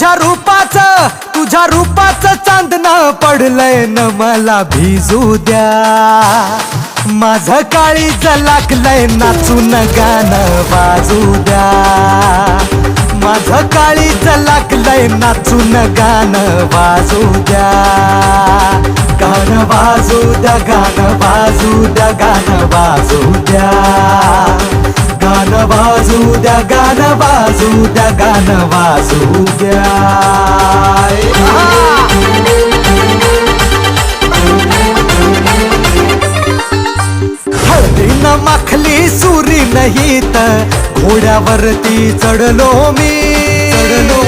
तुझ्या रूपाचं तुझ्या रूपाचं चांदणं पडलंय न मला भिजू द्या. माझं काळीच लागलंय नाचून गाणं वाजू द्या. माझं काळीच लागलंय नाचून गाणं वाजू द्या. गाणं वाजू द्या गाणं वाजू द्या गाणं वाजू द्या. वाजू द्या गाणं वाजू द्या गाणं वाजू द्या. हळदीनं माखली सुरी नाही तर घोड्यावरती चढलो मी. चढलो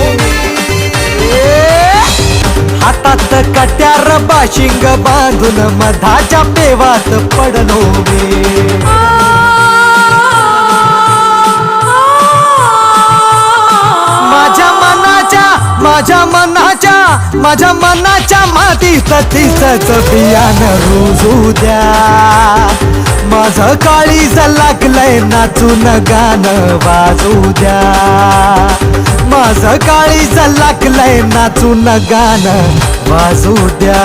हातात कट्यार बाशिंग बांधून मधाच्या पेवात पडलो मी. माझ्या मनाच्या माझ्या मनाच्या मातीत तिचंच बियाणं रुजू द्या माझं काळीज लागलंय नाचून गाणं वाजू द्या. माझं काळीज लागलंय नाचून गाणं वाजू द्या.